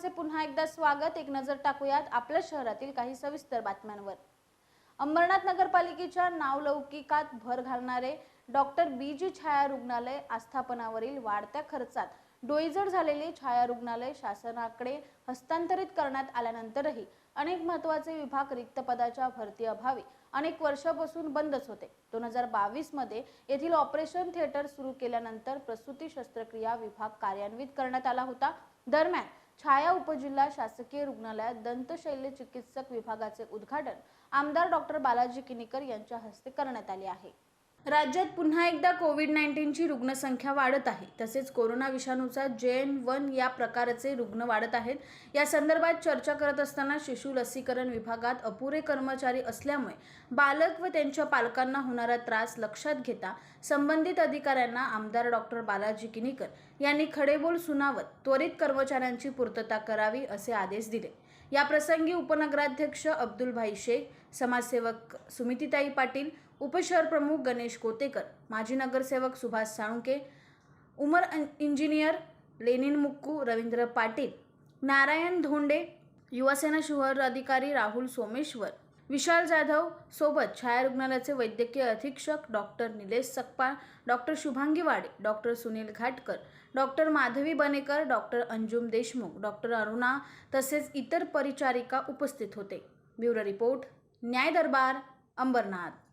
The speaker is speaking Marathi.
सर्वांचे पुन्हा एकदा स्वागत. एक नजर टाकूयात आपल्या शहरातील काही सविस्तर बातम्यांवर. अंबरनाथ नगरपालिकेच्या नावलौकिकात भर घालणारे डॉक्टर बी जी छाया रुग्णालय आस्थापनावरील वाढत्या खर्चात डोईजड झालेले छाया रुग्णालय शासनाकडे हस्तांतरित करण्यात आल्यानंतरही अनेक महत्त्वाचे विभाग रिक्त पदाच्या भरती अभावी अनेक वर्षापासून बंदच होते. दोन हजार बावीसमध्ये येथील ऑपरेशन थिएटर सुरू केल्यानंतर प्रसूती शस्त्रक्रिया विभाग कार्यान्वित करण्यात आला होता. दरम्यान छाया उपजिल्हा शासकीय रुग्णालयात दंतशैल्य चिकित्सक विभागाचे उद्घाटन आमदार डॉक्टर बालाजी किनीकर यांच्या हस्ते करण्यात आले आहे. राज्यात पुन्हा एकदा कोविड नाईन्टीनची रुग्णसंख्या वाढत आहे. तसेच कोरोना विषाणूचा जे एन वन या प्रकारचे रुग्ण वाढत आहेत. या संदर्भात चर्चा करत असताना शिशु लसीकरण विभागात अपुरे कर्मचारी असल्यामुळे बालक व त्यांच्या पालकांना होणारा त्रास लक्षात घेता संबंधित अधिकाऱ्यांना आमदार डॉक्टर बालाजी किनीकर यांनी खडेबोल सुनावत त्वरित कर्मचाऱ्यांची पूर्तता करावी असे आदेश दिले. या प्रसंगी उपनगराध्यक्ष अब्दुलभाई शेख समाजसेवक सुमितीताई पाटील उपशहर प्रमुख गणेश कोतेकर माजी नगरसेवक सुभाष साळुंके उमर इंजिनियर लेनिन मुक्कू रवींद्र पाटील नारायण धोंडे युवासेना शहर अधिकारी राहुल सोमेश्वर विशाल जाधव सोबत छाया रुग्णालयाचे वैद्यकीय अधीक्षक doctor Nilesh Sakpal doctor Shubhangi Wade doctor Sunil Ghatkar doctor Madhavi Banekar doctor Anjum Deshmukh doctor Aruna तसेच इतर परिचारिका उपस्थित होते. ब्युरो रिपोर्ट न्याय दरबार अंबरनाथ.